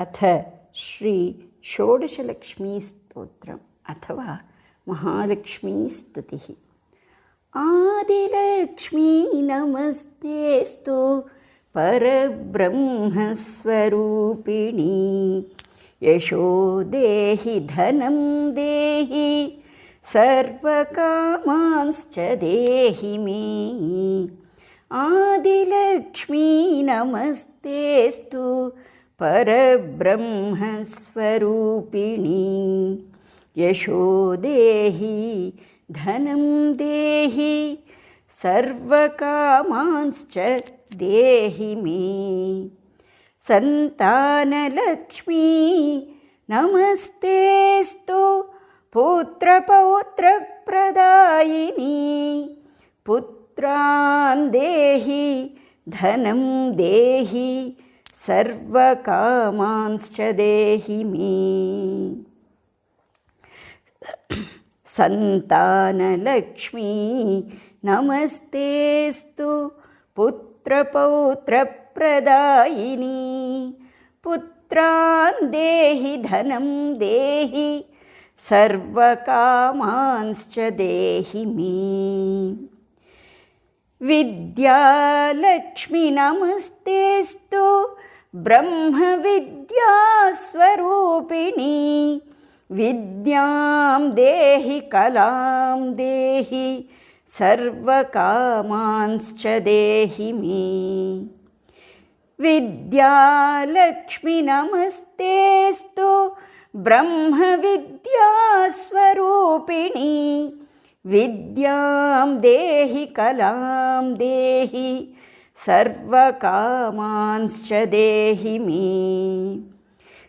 अथ श्रीषोडशलक्ष्मीस्तोत्रम् अथवा महालक्ष्मीस्तुतिः आदिलक्ष्मी नमस्तेस्तु परब्रह्मस्वरूपिणी। यशो देहि धनं देहि सर्वकामांश्च देहि मे। आदिलक्ष्मी नमस्तेस्तु परब्रह्मस्वरूपिणी। यशो देहि धनं देहि सर्वकामांश्च देहि मे। सन्तानलक्ष्मी नमस्तेस्तु पुत्रपौत्रप्रदायिनी। पुत्रान् देहि धनं देहि సర్వకామాంశ్చ దేహి మీ సంతానలక్ష్మీ నమస్తేస్తు పుత్రపౌత్రప్రదాయిని పుత్రాన్ దేహి ధనం దేహి సర్వకామాంశ్చ దేహి మీ విద్యాలక్ష్మి నమస్తేస్తు ब्रह्मविद्यास्वरूपिणी विद्यां देहि कलां देहि सर्वकामांश्च देहि मे। विद्यालक्ष्मिनमस्ते नमस्तेऽस्तु ब्रह्मविद्यास्वरूपिणी विद्यां देहि कलां देहि सर्वकामांश्च देहि मे।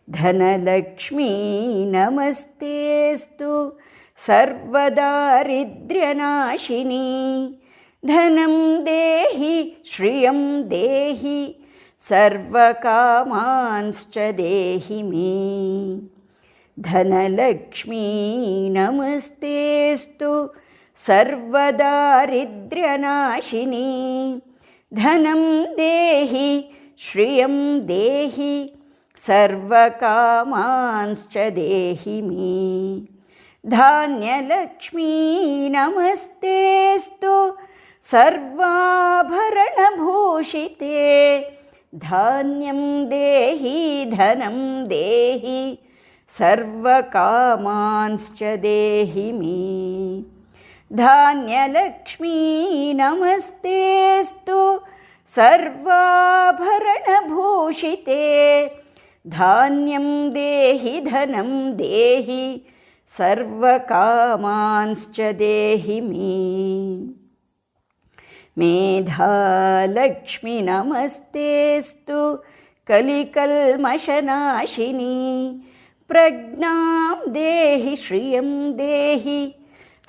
धनलक्ष्मी नमस्तेऽस्तु। सर्वदारिद्र्यनाशिनी। धनं देहि श्रियं देहि। सर्वकामांश्च देहि मे। धनलक्ष्मी नमस्तेऽस्तु। सर्वदारिद्र्यनाशिनी। धनं देहि श्रियं देहि सर्वकामांश्च देहि मे। धान्यलक्ष्मी नमस्तेस्तु सर्वाभरणभूषिते। धान्यं देहि धनं देहि सर्वकामांश्च देहि मे। धान्यलक्ष्मी नमस्तेऽस्तु। सर्वाभरणभूषिते। धान्यं देहि धनं देहि सर्वकामांश्च देहि मे। मेधालक्ष्मि नमस्तेऽस्तु। कलिकल्मषनाशिनी प्रज्ञां देहि श्रियं देहि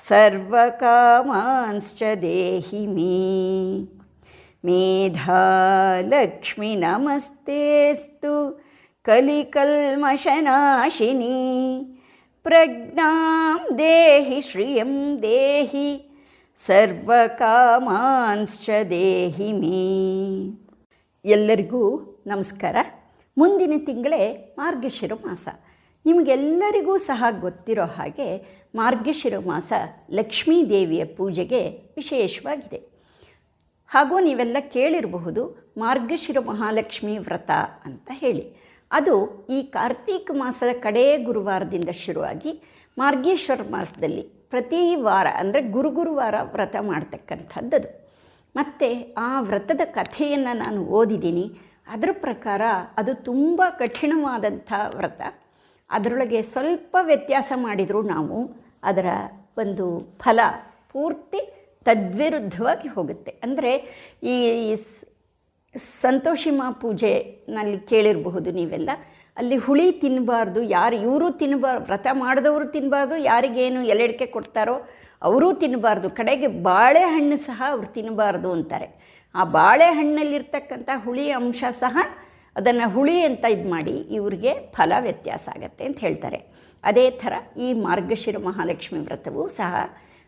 ಸರ್ವಕಾಮಾಂಶ್ಚ ದೇಹಿ ಮೇ. ಮೇಧಾಲಕ್ಷ್ಮಿ ನಮಸ್ತೆಸ್ತು ಕಲಿಕಲ್ಮಶನಾಶಿನಿ ಪ್ರಜ್ಞಾಂ ದೇಹಿ ಶ್ರಿಯಂ ದೇಹಿ ಸರ್ವಕಾಮಾಂಶ್ಚ ದೇಹಿ ಮೇ. ಎಲ್ಲರಿಗೂ ನಮಸ್ಕಾರ. ಮುಂದಿನ ತಿಂಗಳೇ ಮಾರ್ಗಶಿರ ಮಾಸ. ನಿಮಗೆಲ್ಲರಿಗೂ ಸಹ ಗೊತ್ತಿರೋ ಹಾಗೆ ಮಾರ್ಗಶಿರ ಮಾಸ ಲಕ್ಷ್ಮೀ ದೇವಿಯ ಪೂಜೆಗೆ ವಿಶೇಷವಾಗಿದೆ. ಹಾಗೂ ನೀವೆಲ್ಲ ಕೇಳಿರಬಹುದು, ಮಾರ್ಗಶಿರ ಮಹಾಲಕ್ಷ್ಮಿ ವ್ರತ ಅಂತ ಹೇಳಿ. ಅದು ಈ ಕಾರ್ತೀಕ ಮಾಸದ ಕಡೇ ಗುರುವಾರದಿಂದ ಶುರುವಾಗಿ ಮಾರ್ಗೇಶ್ವರ ಮಾಸದಲ್ಲಿ ಪ್ರತಿ ವಾರ, ಅಂದರೆ ಗುರು ಗುರುವಾರ ವ್ರತ ಮಾಡ್ತಕ್ಕಂಥದ್ದದು. ಮತ್ತು ಆ ವ್ರತದ ಕಥೆಯನ್ನು ನಾನು ಓದಿದ್ದೀನಿ. ಅದರ ಪ್ರಕಾರ ಅದು ತುಂಬ ಕಠಿಣವಾದಂಥ ವ್ರತ. ಅದರೊಳಗೆ ಸ್ವಲ್ಪ ವ್ಯತ್ಯಾಸ ಮಾಡಿದರೂ ನಾವು. ಅದರ ಒಂದು ಫಲ ಪೂರ್ತಿ ತದ್ವಿರುದ್ಧವಾಗಿ ಹೋಗುತ್ತೆ. ಅಂದರೆ ಈ ಸಂತೋಷಿಮಾ ಪೂಜೆನಲ್ಲಿ ಕೇಳಿರಬಹುದು ನೀವೆಲ್ಲ. ಅಲ್ಲಿ ಹುಳಿ ತಿನ್ನಬಾರ್ದು ಯಾರು ಇವರು ತಿನ್ನಬಾರ್ದು ವ್ರತ ಮಾಡಿದವರು ತಿನ್ನಬಾರ್ದು ಯಾರಿಗೇನು ಎಲೆಡಿಕೆ ಕೊಡ್ತಾರೋ ಅವರೂ ತಿನ್ನಬಾರ್ದು ಕಡೆಗೆ ಬಾಳೆಹಣ್ಣು ಸಹ ಅವರು ತಿನ್ನಬಾರ್ದು ಅಂತಾರೆ. ಆ ಬಾಳೆಹಣ್ಣಲ್ಲಿರ್ತಕ್ಕಂಥ ಹುಳಿ ಅಂಶ ಸಹ ಅದನ್ನು ಹುಳಿ ಅಂತ ಇದು ಮಾಡಿ ಇವ್ರಿಗೆ ಫಲ ವ್ಯತ್ಯಾಸ ಆಗತ್ತೆ ಅಂತ ಹೇಳ್ತಾರೆ. ಅದೇ ಥರ ಈ ಮಾರ್ಗಶಿರ ಮಹಾಲಕ್ಷ್ಮಿ ವ್ರತವೂ ಸಹ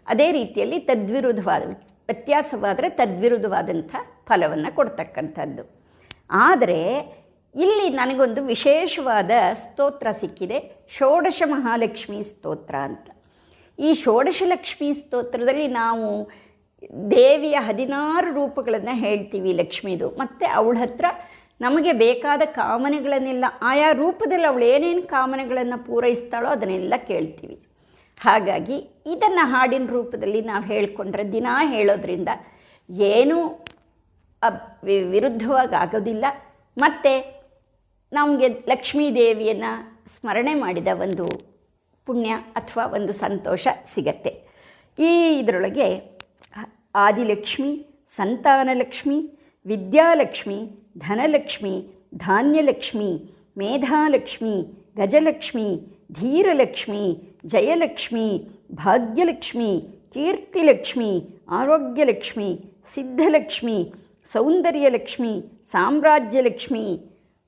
ಅದೇ ರೀತಿಯಲ್ಲಿ ತದ್ವಿರುದ್ಧವಾದ ವ್ಯತ್ಯಾಸವಾದರೆ ತದ್ವಿರುದ್ಧವಾದಂಥ ಫಲವನ್ನು ಕೊಡ್ತಕ್ಕಂಥದ್ದು. ಆದರೆ ಇಲ್ಲಿ ನನಗೊಂದು ವಿಶೇಷವಾದ ಸ್ತೋತ್ರ ಸಿಕ್ಕಿದೆ, ಷೋಡಶ ಮಹಾಲಕ್ಷ್ಮಿ ಸ್ತೋತ್ರ ಅಂತ. ಈ ಷೋಡಶಲಕ್ಷ್ಮಿ ಸ್ತೋತ್ರದಲ್ಲಿ ನಾವು ದೇವಿಯ ಹದಿನಾರು ರೂಪಗಳನ್ನು ಹೇಳ್ತೀವಿ ಲಕ್ಷ್ಮಿದು, ಮತ್ತು ಅವಳ ಹತ್ರ ನಮಗೆ ಬೇಕಾದ ಕಾಮನೆಗಳನ್ನೆಲ್ಲ, ಆಯಾ ರೂಪದಲ್ಲಿ ಅವಳು ಏನೇನು ಕಾಮನೆಗಳನ್ನು ಪೂರೈಸ್ತಾಳೋ ಅದನ್ನೆಲ್ಲ ಕೇಳ್ತೀವಿ. ಹಾಗಾಗಿ ಇದನ್ನು ಹಾಡಿನ ರೂಪದಲ್ಲಿ ನಾವು ಹೇಳ್ಕೊಂಡ್ರೆ ದಿನ ಹೇಳೋದ್ರಿಂದ ಏನೂ ಅಬ್ ವಿರುದ್ಧವಾಗಿ ಆಗೋದಿಲ್ಲ. ಮತ್ತು ನಮಗೆ ಲಕ್ಷ್ಮೀ ದೇವಿಯನ್ನು ಸ್ಮರಣೆ ಮಾಡಿದ ಒಂದು ಪುಣ್ಯ ಅಥವಾ ಒಂದು ಸಂತೋಷ ಸಿಗತ್ತೆ. ಈ ಇದರೊಳಗೆ ಆದಿಲಕ್ಷ್ಮಿ, ಸಂತಾನಲಕ್ಷ್ಮಿ ವಿದ್ಯಾಲಕ್ಷ್ಮಿ, ಧನಲಕ್ಷ್ಮಿ, ಧಾನ್ಯಲಕ್ಷ್ಮಿ, ಮೇಧಾಲಕ್ಷ್ಮಿ, ಗಜಲಕ್ಷ್ಮಿ, ಧೀರಲಕ್ಷ್ಮಿ, ಜಯಲಕ್ಷ್ಮಿ, ಭಾಗ್ಯಲಕ್ಷ್ಮಿ, ಕೀರ್ತಿಲಕ್ಷ್ಮಿ, ಆರೋಗ್ಯಲಕ್ಷ್ಮಿ, ಸಿದ್ಧಲಕ್ಷ್ಮಿ, ಸೌಂದರ್ಯಲಕ್ಷ್ಮಿ, ಸಾಮ್ರಾಜ್ಯಲಕ್ಷ್ಮಿ,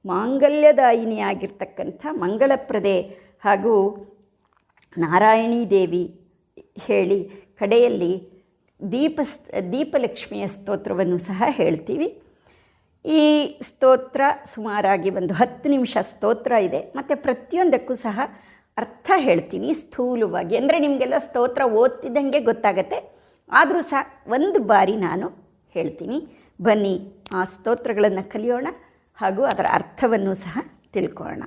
ಮಾಂಗಲ್ಯದಾಯಿನಿಯಾಗಿರ್ತಕ್ಕಂಥ ಮಂಗಳಪ್ರದೆ ಹಾಗೂ ನಾರಾಯಣೀ ದೇವಿ ಹೇಳಿ ಕಡೆಯಲ್ಲಿ ದೀಪ ದೀಪಲಕ್ಷ್ಮಿಯ ಸ್ತೋತ್ರವನ್ನು ಸಹ ಹೇಳ್ತೀವಿ. ಈ ಸ್ತೋತ್ರ ಸುಮಾರಾಗಿ ಒಂದು ಹತ್ತು ನಿಮಿಷ ಸ್ತೋತ್ರ ಇದೆ. ಮತ್ತು ಪ್ರತಿಯೊಂದಕ್ಕೂ ಸಹ ಅರ್ಥ ಹೇಳ್ತೀನಿ ಸ್ಥೂಲವಾಗಿ. ಅಂದರೆ ನಿಮಗೆಲ್ಲ ಸ್ತೋತ್ರ ಓದ್ತಿದ್ದಂಗೆ ಗೊತ್ತಾಗತ್ತೆ. ಆದರೂ ಸಹ ಒಂದು ಬಾರಿ ನಾನು ಹೇಳ್ತೀನಿ. ಬನ್ನಿ ಆ ಸ್ತೋತ್ರಗಳನ್ನು ಕಲಿಯೋಣ ಹಾಗೂ ಅದರ ಅರ್ಥವನ್ನು ಸಹ ತಿಳ್ಕೊಳ್ಳೋಣ.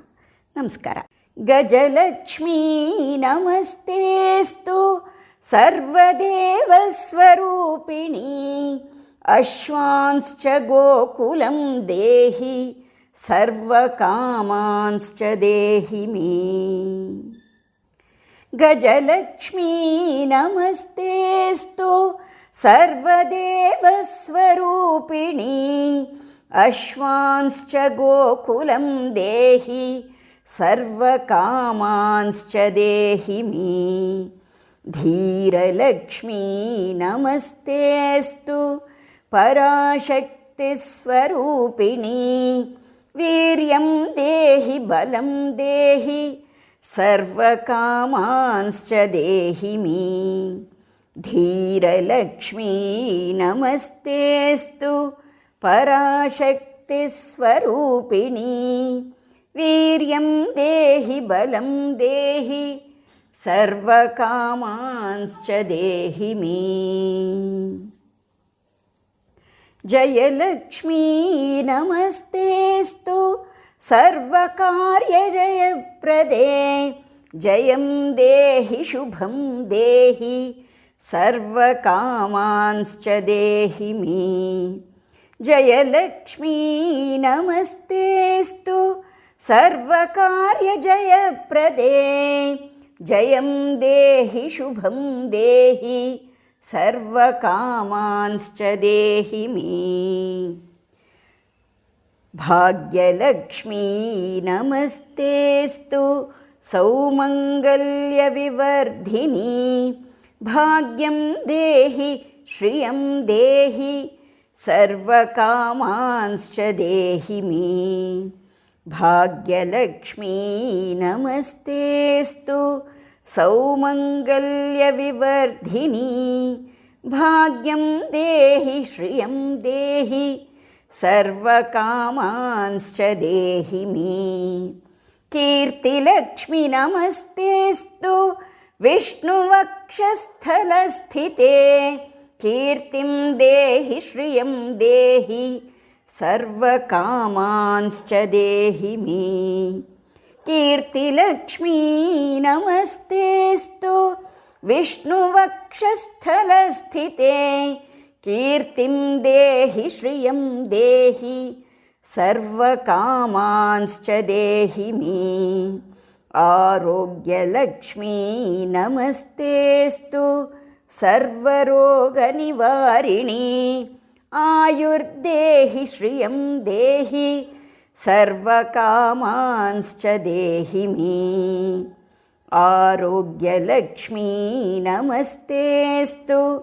ನಮಸ್ಕಾರ. ಗಜಲಕ್ಷ್ಮೀ ನಮಸ್ತೆಸ್ತು. सर्वदेवस्वरूपिणी अश्वांश्च गोकुलं देहि सर्वकामांश्च देहि मे। गजलक्ष्मी नमस्तेऽस्तु सर्वदेवस्वरूपिणी अश्वांश्च गोकुलं देहि सर्वकामांश्च देहि मे। धीरलक्ष्मी नमस्तेऽस्तु पराशक्तिस्वरूपिणी। वीर्यं देहि बलं देहि सर्वकामांश्च देहि मे। धीरलक्ष्मी नमस्तेऽस्तु पराशक्तिस्वरूपिणी। वीर्यं देहि बलं देहि सर्वकामांश्च देहि मे। जयलक्ष्मी नमस्तेऽस्तु। सर्वकार्यजयप्रदे। जयं देहि शुभं देहि। सर्वकामांश्च देहि मे। जयलक्ष्मी नमस्तेऽस्तु। सर्वकार्यजयप्रदे जयं देहि शुभं देहि सर्वकामांश्च देहि मे। भाग्यलक्ष्मी नमस्तेऽस्तु सौमङ्गल्यविवर्धिनी। भाग्यं देहि श्रियं देहि सर्वकामांश्च देहि मे भाग्यलक्ष्मी नमस्तेऽस्तु। सौमङ्गल्यविवर्धिनी भाग्यं देहि श्रियं देहि सर्वकामांश्च देहि मे। कीर्तिलक्ष्मि नमस्तेऽस्तु। विष्णुवक्षस्थलस्थिते कीर्तिं देहि श्रियं देहि सर्वकामांश्च देहि मे। कीर्तिलक्ष्मी नमस्तेऽस्तु विष्णुवक्षस्थलस्थिते। कीर्तिं देहि श्रियं देहि। सर्वकामांश्च देहि मे। आरोग्यलक्ष्मी नमस्तेऽस्तु सर्वरोगनिवारिणी आयुर्देहि श्रियं देहि सर्वकामांश्च देहि मे। आरोग्यलक्ष्मी नमस्तेऽस्तु।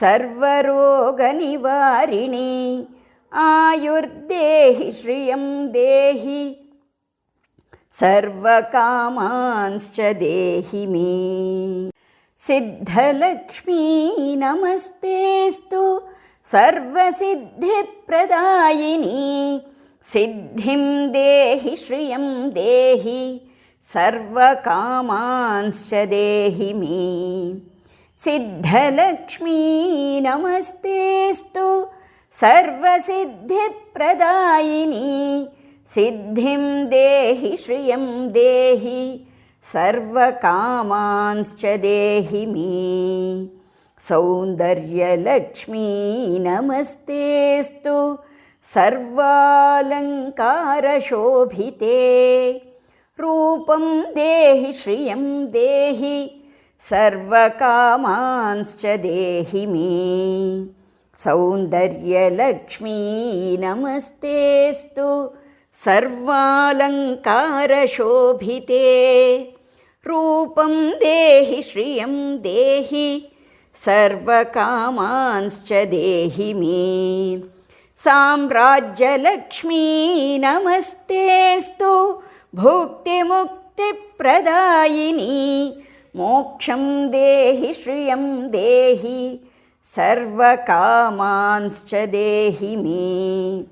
सर्वरोगनिवारिणी आयुर्देहि श्रियं देहि सर्वकामांश्च देहि मे। सिद्धलक्ष्मी नमस्तेऽस्तु सर्वसिद्धिप्रदायिनी। सिद्धिं देहि श्रियं देहि सर्वकामांश्च देहि मे। सिद्धलक्ष्मी नमस्तेस्तु सर्वसिद्धिप्रदायिनी। सिद्धिं देहि श्रियं देहि सर्वकामांश्च देहि मे। सौन्दर्यलक्ष्मी नमस्तेस्तु सर्वालङ्कारशोभिते। रूपं देहि श्रियं देहि सर्वकामांश्च देहि मे। सौन्दर्यलक्ष्मी नमस्तेस्तु सर्वालङ्कारशोभिते। रूपं देहि श्रियं देहि सर्वकामांश्च देहि मे। साम्राज्यलक्ष्मी नमस्तेस्तु भुक्तिमुक्तिप्रदायिनी। मोक्षं देहि श्रियं देहि सर्वकामांश्च देहि मे।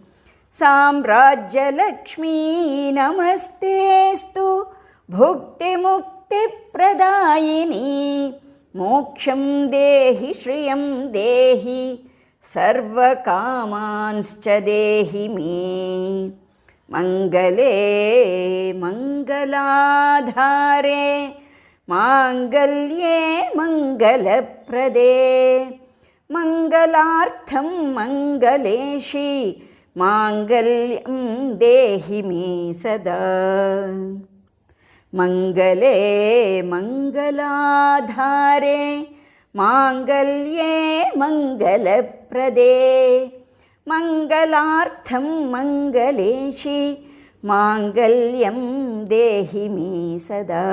साम्राज्यलक्ष्मी नमस्तेस्तु भुक्तिमुक्तिप्रदायिनी मोक्षं देहि श्रियं देहि सर्वकामांश्च देहि मे। मङ्गले मङ्गलाधारे माङ्गल्ये मङ्गलप्रदे। मङ्गलार्थं मङ्गलेशी माङ्गल्यं देहि मे सदा मङ्गले मङ्गलाधारे माङ्गल्ये मङ्गलप्रदे। मङ्गलार्थं मङ्गलेशि माङ्गल्यं देहि मे सदा।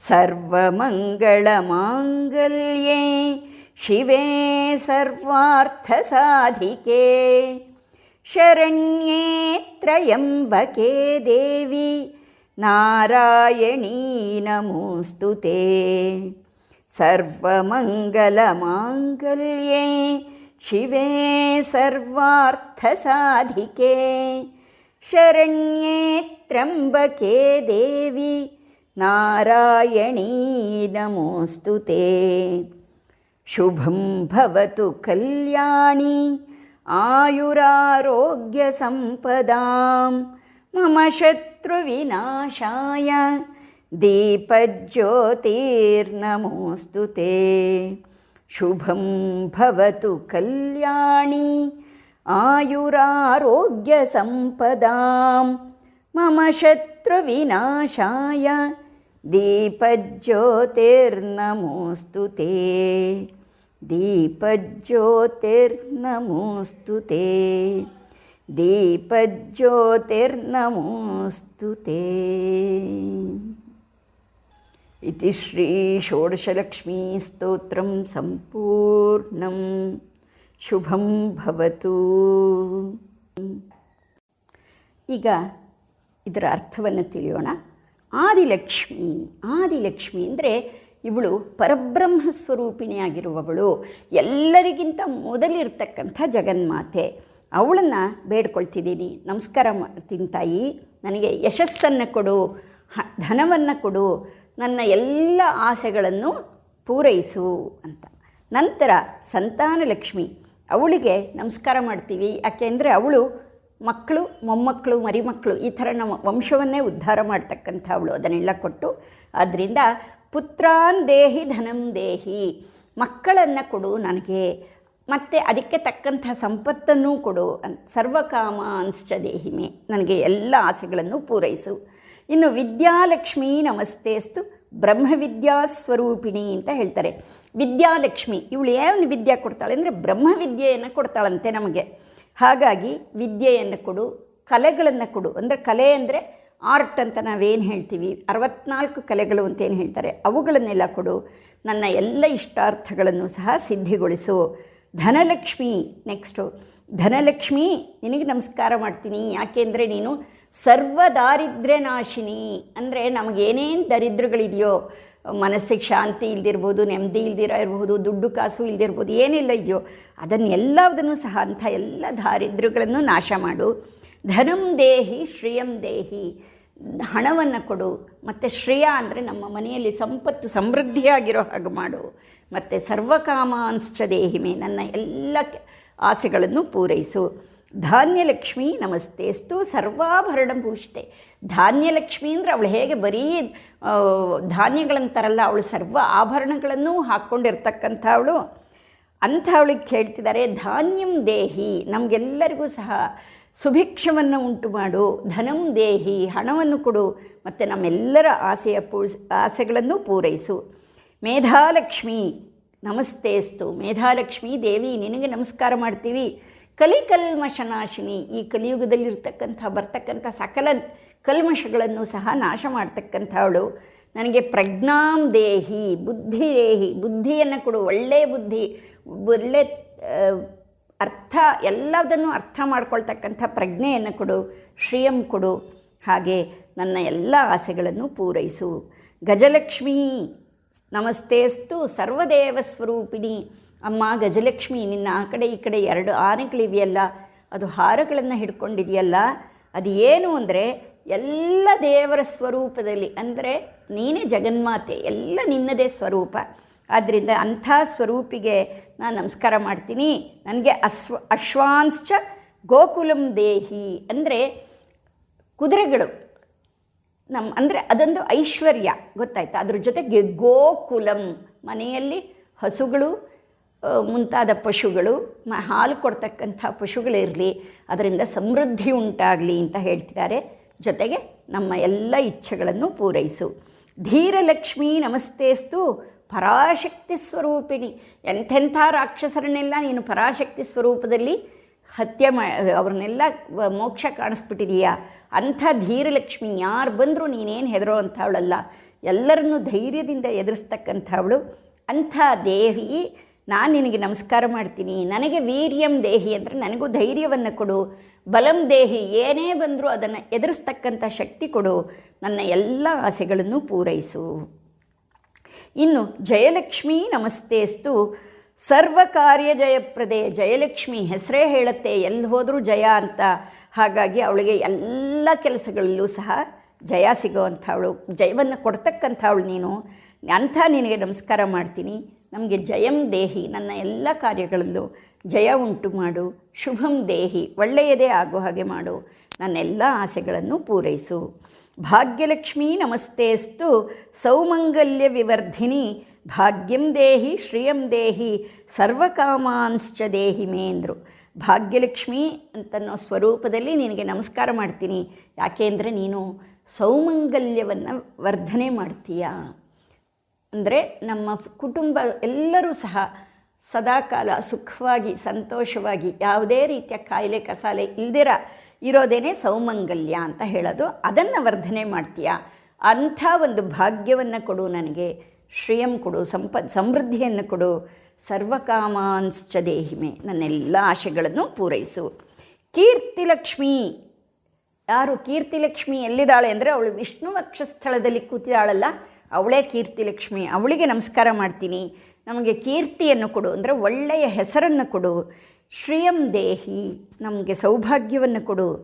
सर्वमङ्गलमाङ्गल्ये शिवे सर्वार्थसाधिके। शरण्ये त्र्यम्बके देवी नारायणी नमोऽस्तु ते। सर्वमङ्गलमाङ्गल्ये शिवे सर्वार्थसाधिके। शरण्ये त्र्यम्बके देवी नारायणी नमोऽस्तु ते। शुभं भवतु कल्याणी आयुरारोग्यसम्पदां। मम शत्रुविनाशाय दीपज्योतिर्नमोऽस्तु ते। शुभं भवतु कल्याणी आयुरारोग्यसम्पदां मम शत्रुविनाशाय दीपज्योतिर्नमोऽस्तु ते। दीपज्योतिर्नमोऽस्तु ते दीपज्योतिर्नमोऽस्तु ते इति श्रीषोडशलक्ष्मीस्तोत्रं सम्पूर्णं ಶುಭಂ ಭವತು ಈಗ ಇದರ ಅರ್ಥವನ್ನು ತಿಳಿಯೋಣ ಆದಿಲಕ್ಷ್ಮಿ ಆದಿಲಕ್ಷ್ಮಿ ಅಂದರೆ ಇವಳು ಪರಬ್ರಹ್ಮ ಸ್ವರೂಪಿಣಿಯಾಗಿರುವವಳು ಎಲ್ಲರಿಗಿಂತ ಮೊದಲಿರ್ತಕ್ಕಂಥ ಜಗನ್ಮಾತೆ ಅವಳನ್ನು ಬೇಡ್ಕೊಳ್ತಿದ್ದೀನಿ. ನಮಸ್ಕಾರ ಮಾಡ್ತೀನಿ ತಾಯಿ ನನಗೆ ಯಶಸ್ಸನ್ನು ಕೊಡು ಧನವನ್ನು ಕೊಡು. ನನ್ನ ಎಲ್ಲ ಆಸೆಗಳನ್ನು ಪೂರೈಸು ಅಂತ. ನಂತರ ಸಂತಾನಲಕ್ಷ್ಮಿ ಅವಳಿಗೆ ನಮಸ್ಕಾರ ಮಾಡ್ತೀವಿ. ಯಾಕೆಂದರೆ ಅವಳು ಮಕ್ಕಳು, ಮೊಮ್ಮಕ್ಕಳು, ಮರಿಮಕ್ಕಳು, ಈ ಥರ ನಮ್ಮ ವಂಶವನ್ನೇ ಉದ್ಧಾರ ಮಾಡ್ತಕ್ಕಂಥ ಅವಳು. ಅದನ್ನೆಲ್ಲ ಕೊಟ್ಟು ಆದ್ದರಿಂದ ಪುತ್ರಾನ್ ದೇಹಿ ಧನಂ ದೇಹಿ. ಮಕ್ಕಳನ್ನು ಕೊಡು ನನಗೆ. ಮತ್ತು ಅದಕ್ಕೆ ತಕ್ಕಂಥ ಸಂಪತ್ತನ್ನು ಕೊಡು ಸರ್ವಕಾಮ ಅನ್ಶ್ಚ ದೇಹಿಮೆ. ನನಗೆ ಎಲ್ಲ ಆಸೆಗಳನ್ನು ಪೂರೈಸು. ಇನ್ನು ವಿದ್ಯಾಲಕ್ಷ್ಮಿ ನಮಸ್ತೆಸ್ತು ಬ್ರಹ್ಮವಿದ್ಯಾ ಸ್ವರೂಪಿಣಿ ಅಂತ ಹೇಳ್ತಾರೆ. ವಿದ್ಯಾಲಕ್ಷ್ಮಿ, ಇವಳು ಏನು ವಿದ್ಯೆ ಕೊಡ್ತಾಳೆ ಅಂದರೆ ಬ್ರಹ್ಮವಿದ್ಯೆಯನ್ನು ಕೊಡ್ತಾಳಂತೆ ನಮಗೆ. ಹಾಗಾಗಿ ವಿದ್ಯೆಯನ್ನು ಕೊಡು, ಕಲೆಗಳನ್ನು ಕೊಡು. ಅಂದರೆ ಕಲೆ ಅಂದರೆ ಆರ್ಟ್ ಅಂತ ನಾವೇನು ಹೇಳ್ತೀವಿ? ಅರವತ್ನಾಲ್ಕು ಕಲೆಗಳು ಅಂತ ಏನು ಹೇಳ್ತಾರೆ? ಅವುಗಳನ್ನೆಲ್ಲ ಕೊಡು. ನನ್ನ ಎಲ್ಲ ಇಷ್ಟಾರ್ಥಗಳನ್ನು ಸಹ ಸಿದ್ಧಿಗೊಳಿಸು. ಧನಲಕ್ಷ್ಮಿ ನೆಕ್ಸ್ಟು. ಧನಲಕ್ಷ್ಮಿ, ನಿನಗೆ ನಮಸ್ಕಾರ ಮಾಡ್ತೀನಿ. ಯಾಕೆಂದರೆ ನೀನು ಸರ್ವ ನಾಶಿನಿ ಅಂದರೆ ನಮಗೇನೇನು ದರಿದ್ರಗಳಿದೆಯೋ, ಮನಸ್ಸಿಗೆ ಶಾಂತಿ ಇಲ್ದಿರ್ಬೋದು, ನೆಮ್ಮದಿ ಇಲ್ದಿರ ಇರ್ಬೋದು ದುಡ್ಡು ಕಾಸು ಇಲ್ದಿರ್ಬೋದು, ಏನಿಲ್ಲ ಇದೆಯೋ ಅದನ್ನೆಲ್ಲದನ್ನು ಸಹ ಅಂಥ ಎಲ್ಲ ದಾರಿದ್ರ್ಯಗಳನ್ನು ನಾಶ ಮಾಡು. ಧನಂ ದೇಹಿ ಶ್ರೀಯಂ ದೇಹಿ. ಹಣವನ್ನು ಕೊಡು, ಮತ್ತು ಶ್ರೇಯ ಅಂದರೆ ನಮ್ಮ ಮನೆಯಲ್ಲಿ ಸಂಪತ್ತು ಸಮೃದ್ಧಿಯಾಗಿರೋ ಹಾಗೆ ಮಾಡು, ಮತ್ತು ಸರ್ವಕಾಮಾಂಶ್ಚ ದೇಹಿಮೆ, ನನ್ನ ಎಲ್ಲ ಆಸೆಗಳನ್ನು ಪೂರೈಸು. ಧಾನ್ಯಲಕ್ಷ್ಮಿ ನಮಸ್ತೆಸ್ತು ಸರ್ವಾಭರಣ ಭೂಷಿತೆ ಧಾನ್ಯಲಕ್ಷ್ಮಿ ಅಂದರೆ ಅವಳು ಹೇಗೆ ಬರೀ ಧಾನ್ಯಗಳನ್ನು ಧಾನ್ಯಗಳಂತಾರಲ್ಲ, ಅವಳು ಸರ್ವ ಆಭರಣಗಳನ್ನು ಹಾಕ್ಕೊಂಡಿರ್ತಕ್ಕಂಥವಳು ಅಂಥವಳಿಗೆ ಕೇಳ್ತಿದ್ದಾರೆ, ಧಾನ್ಯಂ ದೇಹಿ. ನಮಗೆಲ್ಲರಿಗೂ ಸಹ ಸುಭಿಕ್ಷವನ್ನು ಉಂಟು ಮಾಡು, ಧನಂ ದೇಹಿ, ಹಣವನ್ನು ಕೊಡು, ಮತ್ತು ನಮ್ಮೆಲ್ಲರ ಆಸೆಯ ಪೂ, ಆಸೆಗಳನ್ನು ಪೂರೈಸು. ಮೇಧಾಲಕ್ಷ್ಮಿ ನಮಸ್ತೇಸ್ತು ಮೇಧಾಲಕ್ಷ್ಮಿ ದೇವಿ, ನಿನಗೆ ನಮಸ್ಕಾರ ಮಾಡ್ತೀವಿ. ಕಲಿಕಲ್ಮಶನಾಶಿನಿ, ಈ ಕಲಿಯುಗದಲ್ಲಿರ್ತಕ್ಕಂಥ, ಬರ್ತಕ್ಕಂಥ ಸಕಲ ಕಲ್ಮಶಗಳನ್ನು ಸಹ ನಾಶ ಮಾಡ್ತಕ್ಕಂಥವಳು. ನನಗೆ ಪ್ರಜ್ಞಾಂ ದೇಹಿ, ಬುದ್ಧಿ ದೇಹಿ, ಬುದ್ಧಿಯನ್ನು ಕೊಡು ಒಳ್ಳೆಯ ಬುದ್ಧಿ, ಒಳ್ಳೆ ಅರ್ಥ, ಎಲ್ಲದನ್ನು ಅರ್ಥ ಮಾಡ್ಕೊಳ್ತಕ್ಕಂಥ ಪ್ರಜ್ಞೆಯನ್ನು ಕೊಡು, ಶ್ರೀಯಂ ಕೊಡು. ಹಾಗೆ ನನ್ನ ಎಲ್ಲ ಆಸೆಗಳನ್ನು ಪೂರೈಸು. ಗಜಲಕ್ಷ್ಮೀ ನಮಸ್ತೇಸ್ತು ಸರ್ವದೇವ ಸ್ವರೂಪಿಣಿ. ಅಮ್ಮ ಗಜಲಕ್ಷ್ಮಿ, ನಿನ್ನ ಆ ಕಡೆ ಈ ಕಡೆ ಎರಡು ಆನೆಗಳಿವೆಯಲ್ಲ, ಅದು ಹಾರಗಳನ್ನು ಹಿಡ್ಕೊಂಡಿದೆಯಲ್ಲ, ಅದು ಏನು ಅಂದರೆ ಎಲ್ಲ ದೇವರ ಸ್ವರೂಪದಲ್ಲಿ, ಅಂದರೆ ನೀನೇ ಜಗನ್ಮಾತೆ, ಎಲ್ಲ ನಿನ್ನದೇ ಸ್ವರೂಪ. ಆದ್ದರಿಂದ ಅಂಥ ಸ್ವರೂಪಿಗೆ ನಾನು ನಮಸ್ಕಾರ ಮಾಡ್ತೀನಿ. ನನಗೆ ಅಶ್ವ, ಅಶ್ವಾಂಶ್ಚ ಗೋಕುಲಂ ದೇಹಿ ಅಂದರೆ ಕುದುರೆಗಳು. ನಮ್ಮ ಅಂದರೆ ಅದೊಂದು ಐಶ್ವರ್ಯ ಗೊತ್ತಾಯ್ತಾ? ಅದ್ರ ಜೊತೆಗೆ ಗೋಕುಲಂ ಮನೆಯಲ್ಲಿ ಹಸುಗಳು ಮುಂತಾದ ಪಶುಗಳು, ಮ, ಹಾಲು ಕೊಡ್ತಕ್ಕಂಥ ಪಶುಗಳಿರಲಿ ಅದರಿಂದ ಸಮೃದ್ಧಿ ಉಂಟಾಗಲಿ ಅಂತ ಹೇಳ್ತಿದ್ದಾರೆ. ಜೊತೆಗೆ ನಮ್ಮ ಎಲ್ಲ ಇಚ್ಛೆಗಳನ್ನು ಪೂರೈಸು. ಧೀರಲಕ್ಷ್ಮೀ ನಮಸ್ತೇಸ್ತು. ಪರಾಶಕ್ತಿ ಸ್ವರೂಪಿಣಿ. ಎಂಥೆಂಥ ರಾಕ್ಷಸರನ್ನೆಲ್ಲ ನೀನು ಪರಾಶಕ್ತಿ ಸ್ವರೂಪದಲ್ಲಿ ಹತ್ಯೆ ಮಾ, ಅವ್ರನ್ನೆಲ್ಲ ಮೋಕ್ಷ ಕಾಣಿಸ್ಬಿಟ್ಟಿದೀಯಾ? ಅಂಥ ಧೀರಲಕ್ಷ್ಮಿ ಯಾರು ಬಂದರೂ ನೀನೇನು ಹೆದರೋ ಅಂಥವಳಲ್ಲ. ಎಲ್ಲರನ್ನೂ ಧೈರ್ಯದಿಂದ ಎದುರಿಸ್ತಕ್ಕಂಥವಳು ಅಂಥ ದೇವಿ. ನಾನು ನಿನಗೆ ನಮಸ್ಕಾರ ಮಾಡ್ತೀನಿ. ನನಗೆ ವೀರ್ಯಂ ದೇಹಿ ಅಂದರೆ ನನಗೂ ಧೈರ್ಯವನ್ನು ಕೊಡು. ಬಲಂ ದೇಹಿ, ಏನೇ ಬಂದರೂ ಅದನ್ನು ಎದುರಿಸ್ತಕ್ಕಂಥ ಶಕ್ತಿ ಕೊಡು. ನನ್ನ ಎಲ್ಲ ಆಸೆಗಳನ್ನು ಪೂರೈಸು. ಇನ್ನು ಜಯಲಕ್ಷ್ಮಿ ನಮಸ್ತೆಸ್ತು. ಸರ್ವ ಕಾರ್ಯ ಜಯಪ್ರದೆ ಜಯಲಕ್ಷ್ಮಿ ಹೆಸರೇ ಹೇಳುತ್ತೆ ಎಲ್ಲಿ ಹೋದರೂ ಜಯ ಅಂತ. ಹಾಗಾಗಿ ಅವಳಿಗೆ ಎಲ್ಲ ಕೆಲಸಗಳಲ್ಲೂ ಸಹ ಜಯ ಸಿಗೋವಂಥವಳು, ಜಯವನ್ನು ಕೊಡ್ತಕ್ಕಂಥವಳು ನೀನು. ಅಂಥ ನಿನಗೆ ನಮಸ್ಕಾರ ಮಾಡ್ತೀನಿ. ನಮಗೆ ಜಯಂ ದೇಹಿ, ನನ್ನ ಎಲ್ಲ ಕಾರ್ಯಗಳಲ್ಲೂ ಜಯ ಉಂಟು ಮಾಡು. ಶುಭಂ ದೇಹಿ, ಒಳ್ಳೆಯದೇ ಆಗೋ ಹಾಗೆ ಮಾಡು. ನನ್ನೆಲ್ಲ ಆಸೆಗಳನ್ನು ಪೂರೈಸು. ಭಾಗ್ಯಲಕ್ಷ್ಮೀ ನಮಸ್ತೆಸ್ತು, ಸೌಮಂಗಲ್ಯ ವಿವರ್ಧಿನಿ, ಭಾಗ್ಯಂ ದೇಹಿ, ಶ್ರೀಯಂ ದೇಹಿ, ಸರ್ವಕಾಮಾಂಶ್ಚ ದೇಹಿ ಮೇಂದ್ರು. ಭಾಗ್ಯಲಕ್ಷ್ಮಿ ಅಂತನ್ನೋ ಸ್ವರೂಪದಲ್ಲಿ ನಿನಗೆ ನಮಸ್ಕಾರ ಮಾಡ್ತೀನಿ. ಯಾಕೆಂದರೆ ನೀನು ಸೌಮಂಗಲ್ಯವನ್ನು ವರ್ಧನೆ ಮಾಡ್ತೀಯ? ಅಂದರೆ ನಮ್ಮ ಕುಟುಂಬ ಎಲ್ಲರೂ ಸಹ ಸದಾಕಾಲ ಸುಖವಾಗಿ, ಸಂತೋಷವಾಗಿ, ಯಾವುದೇ ರೀತಿಯ ಕಾಯಿಲೆ ಕಸಾಲೆ ಇಲ್ದಿರ ಇರೋದೇನೆ ಸೌಮಂಗಲ್ಯ ಅಂತ ಹೇಳೋದು. ಅದನ್ನು ವರ್ಧನೆ ಮಾಡ್ತೀಯ? ಅಂಥ ಒಂದು ಭಾಗ್ಯವನ್ನು ಕೊಡು ನನಗೆ. ಶ್ರೇಯಂ ಕೊಡು, ಸಂಪ, ಸಮೃದ್ಧಿಯನ್ನು ಕೊಡು. ಸರ್ವಕಾಮಾಂಶ್ಚ ದೇಹಿಮೆ. ನನ್ನೆಲ್ಲ ಆಶೆಗಳನ್ನು ಪೂರೈಸು. ಕೀರ್ತಿಲಕ್ಷ್ಮಿ. ಯಾರು ಕೀರ್ತಿಲಕ್ಷ್ಮಿ ಎಲ್ಲಿದ್ದಾಳೆ ಅಂದರೆ ಅವಳು ವಿಷ್ಣು ವಕ್ಷಸ್ಥಳದಲ್ಲಿ ಕೂತಿದ್ದಾಳಲ್ಲ, ಅವಳೇ ಕೀರ್ತಿಲಕ್ಷ್ಮಿ. ಅವಳಿಗೆ ನಮಸ್ಕಾರ ಮಾಡ್ತೀನಿ. ನಮಗೆ ಕೀರ್ತಿಯನ್ನು ಕೊಡು. ಅಂದರೆ ಒಳ್ಳೆಯ ಹೆಸರನ್ನು ಕೊಡು. ಶ್ರೇಯಂ ದೇಹಿ, ನಮಗೆ ಸೌಭಾಗ್ಯವನ್ನು ಕೊಡು.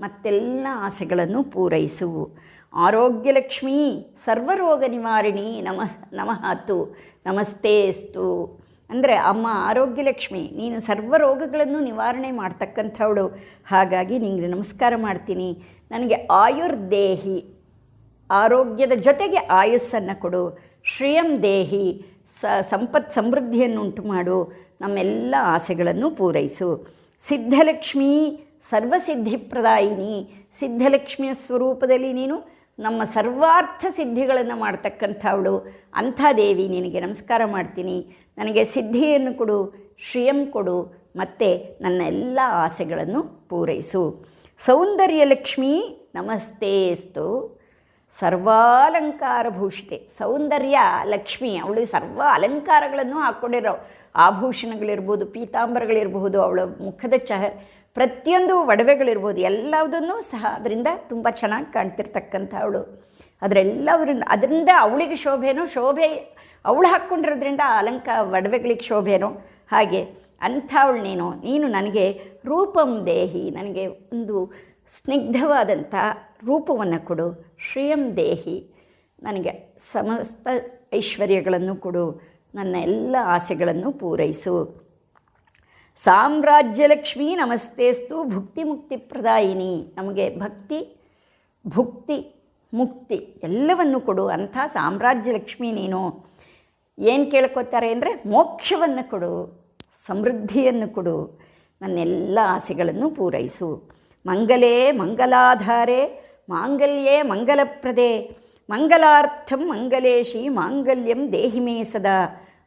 ಮತ್ತೆಲ್ಲ ಆಸೆಗಳನ್ನು ಪೂರೈಸು. ಆರೋಗ್ಯಲಕ್ಷ್ಮಿ, ಸರ್ವರೋಗ ನಿವಾರಿಣಿ, ನಮಃ ನಮಹಾತು ನಮಸ್ತೇಸ್ತು. ಅಂದರೆ ಅಮ್ಮ ಆರೋಗ್ಯಲಕ್ಷ್ಮಿ, ನೀನು ಸರ್ವ ರೋಗಗಳನ್ನು ನಿವಾರಣೆ ಮಾಡ್ತಕ್ಕಂಥವಳು. ಹಾಗಾಗಿ ನಿನಗೆ ನಮಸ್ಕಾರ ಮಾಡ್ತೀನಿ. ನನಗೆ ಆಯುರ್ದೇಹಿ, ಆರೋಗ್ಯದ ಜೊತೆಗೆ ಆಯುಸ್ಸನ್ನು ಕೊಡು. ಶ್ರೇಯಂ ದೇಹಿ, ಸ, ಸಂಪತ್ ಸಮೃದ್ಧಿಯನ್ನು ಉಂಟು ಮಾಡು. ನಮ್ಮೆಲ್ಲ ಆಸೆಗಳನ್ನು ಪೂರೈಸು. ಸಿದ್ಧಲಕ್ಷ್ಮಿ ಸರ್ವಸಿದ್ಧಿಪ್ರದಾಯಿನಿ. ಸಿದ್ಧಲಕ್ಷ್ಮಿಯ ಸ್ವರೂಪದಲ್ಲಿ ನೀನು ನಮ್ಮ ಸರ್ವಾರ್ಥ ಸಿದ್ಧಿಗಳನ್ನು ಮಾಡ್ತಕ್ಕಂಥವಳು. ಅಂಥ ದೇವಿ ನಿನಗೆ ನಮಸ್ಕಾರ ಮಾಡ್ತೀನಿ. ನನಗೆ ಸಿದ್ಧಿಯನ್ನು ಕೊಡು, ಶ್ರೀಯಂ ಕೊಡು, ಮತ್ತು ನನ್ನ ಎಲ್ಲ ಆಸೆಗಳನ್ನು ಪೂರೈಸು. ಸೌಂದರ್ಯಲಕ್ಷ್ಮಿ ಸರ್ವಾಲಂಕಾರ ಭೂಷಿತೆ. ಸೌಂದರ್ಯ ಲಕ್ಷ್ಮಿ, ಅವಳು ಸರ್ವ ಅಲಂಕಾರಗಳನ್ನು ಹಾಕ್ಕೊಂಡಿರೋ ಆಭೂಷಣಗಳಿರ್ಬೋದು, ಪೀತಾಂಬರಗಳಿರಬಹುದು, ಅವಳ ಮುಖದ ಚಹ, ಪ್ರತಿಯೊಂದು ಒಡವೆಗಳಿರ್ಬೋದು, ಎಲ್ಲದನ್ನೂ ಸಹ ಅದರಿಂದ ತುಂಬ ಚೆನ್ನಾಗಿ ಕಾಣ್ತಿರ್ತಕ್ಕಂಥ ಅವಳು ಅದರಿಂದ ಅವಳಿಗೆ ಶೋಭೆನೋ, ಶೋಭೆ ಅವಳು ಹಾಕ್ಕೊಂಡಿರೋದ್ರಿಂದ ಆ ಅಲಂಕ, ಒಡವೆಗಳಿಗೆ ಶೋಭೆನೋ, ಹಾಗೆ ಅಂಥವಳು ನೀನು. ನೀನು ನನಗೆ ರೂಪಂ ದೇಹಿ, ನನಗೆ ಒಂದು ಸ್ನಿಗ್ಧವಾದಂಥ ರೂಪವನ್ನು ಕೊಡು, ಶ್ರೀಯಂ ದೇಹಿ. ನನಗೆ ಸಮಸ್ತ ಐಶ್ವರ್ಯಗಳನ್ನು ಕೊಡು. ನನ್ನ ಎಲ್ಲ ಆಸೆಗಳನ್ನು ಪೂರೈಸು. ಸಾಮ್ರಾಜ್ಯಲಕ್ಷ್ಮೀ ನಮಸ್ತೇಸ್ತು, ಭುಕ್ತಿ ಮುಕ್ತಿ ಪ್ರದಾಯಿನಿ. ನಮಗೆ ಭಕ್ತಿ, ಭುಕ್ತಿ, ಮುಕ್ತಿ ಎಲ್ಲವನ್ನು ಕೊಡು. ಅಂಥ ಸಾಮ್ರಾಜ್ಯಲಕ್ಷ್ಮಿ ನೀನು. ಏನು ಕೇಳ್ಕೋತಾರೆ ಅಂದರೆ ಮೋಕ್ಷವನ್ನು ಕೊಡು, ಸಮೃದ್ಧಿಯನ್ನು ಕೊಡು. ನನ್ನೆಲ್ಲ ಆಸೆಗಳನ್ನು ಪೂರೈಸು. ಮಂಗಲೇ ಮಂಗಲಾಧಾರೆ, ಮಾಂಗಲ್ಯೇ ಮಂಗಲಪ್ರದೆ. ಮಂಗಲಾರ್ಥಂ ಮಂಗಲೇಶಿ ಮಾಂಗಲ್ಯಂ ದೇಹಿಮೇ ಸದಾ.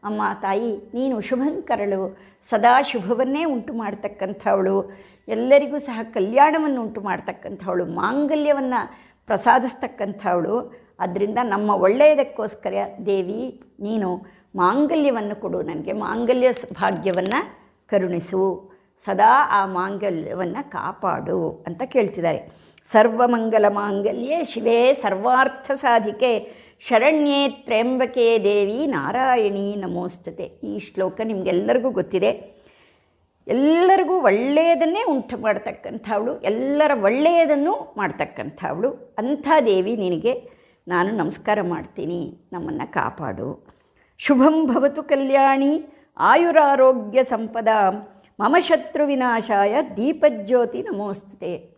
ಅಮ್ಮ, ತಾಯಿ, ನೀನು ಶುಭಂಕರಳು. ಸದಾ ಶುಭವನ್ನೇ ಉಂಟು ಮಾಡ್ತಕ್ಕಂಥವಳು. ಎಲ್ಲರಿಗೂ ಸಹ ಕಲ್ಯಾಣವನ್ನು ಉಂಟು ಮಾಡ್ತಕ್ಕಂಥವಳು. ಮಾಂಗಲ್ಯವನ್ನು ಪ್ರಸಾದಿಸ್ತಕ್ಕಂಥವಳು. ಅದರಿಂದ ನಮ್ಮ ಒಳ್ಳೆಯದಕ್ಕೋಸ್ಕರ ದೇವಿ, ನೀನು ಮಾಂಗಲ್ಯವನ್ನು ಕೊಡು. ನನಗೆ ಮಾಂಗಲ್ಯ ಭಾಗ್ಯವನ್ನು ಕರುಣಿಸು. ಸದಾ ಆ ಮಾಂಗಲ್ಯವನ್ನು ಕಾಪಾಡು ಅಂತ ಕೇಳ್ತಿದ್ದಾರೆ. ಸರ್ವಮಂಗಲ ಮಾಂಗಲ್ಯೇ ಶಿವೇ ಸರ್ವಾರ್ಥ ಸಾಧಿಕೆ ಶರಣ್ಯೇ ತ್ರ್ಯಂಬಕೆ ದೇವಿ ನಾರಾಯಣಿ ನಮೋಸ್ತತೆ. ಈ ಶ್ಲೋಕ ನಿಮಗೆಲ್ಲರಿಗೂ ಗೊತ್ತಿದೆ. ಎಲ್ಲರಿಗೂ ಒಳ್ಳೆಯದನ್ನೇ ಉಂಟು ಮಾಡ್ತಕ್ಕಂಥವಳು. ಎಲ್ಲರ ಒಳ್ಳೆಯದನ್ನು ಮಾಡ್ತಕ್ಕಂಥವಳು. ಅಂಥ ದೇವಿ ನಿನಗೆ ನಾನು ನಮಸ್ಕಾರ ಮಾಡ್ತೀನಿ. ನಮ್ಮನ್ನು ಕಾಪಾಡು. ಶುಭಂ ಭವತು ಕಲ್ಯಾಣಿ. ಆಯುರಾರೋಗ್ಯ ಸಂಪದ. ಮಮ ಶತ್ರು ವಿನಾಶಾಯ. ದೀಪಜ್ಯೋತಿ ನಮೋಸ್ತುತೆ.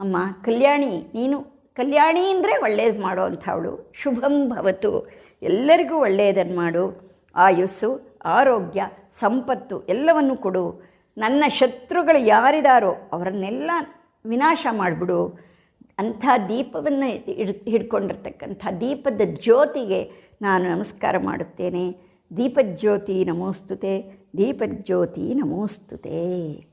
ಅಮ್ಮ, ಕಲ್ಯಾಣಿ, ನೀನು ಕಲ್ಯಾಣಿ ಅಂದರೆ ಒಳ್ಳೇದು ಮಾಡೋ ಅಂಥವಳು. ಶುಭಂ ಭವತು. ಎಲ್ಲರಿಗೂ ಒಳ್ಳೆಯದನ್ನು ಮಾಡು. ಆಯುಸ್ಸು, ಆರೋಗ್ಯ, ಸಂಪತ್ತು ಎಲ್ಲವನ್ನು ಕೊಡು. ನನ್ನ ಶತ್ರುಗಳು ಯಾರಿದಾರೋ ಅವರನ್ನೆಲ್ಲ ವಿನಾಶ ಮಾಡಿಬಿಡು. ಅಂಥ ದೀಪವನ್ನು ಹಿಡ್, ಹಿಡ್ಕೊಂಡಿರ್ತಕ್ಕಂಥ ದೀಪದ ಜ್ಯೋತಿಗೆ ನಾನು ನಮಸ್ಕಾರ ಮಾಡುತ್ತೇನೆ. ದೀಪಜ್ಯೋತಿ ನಮೋಸ್ತುತೆ ದೀಪಜ್ಯೋತಿ ನಮೋಸ್ತುತೆ.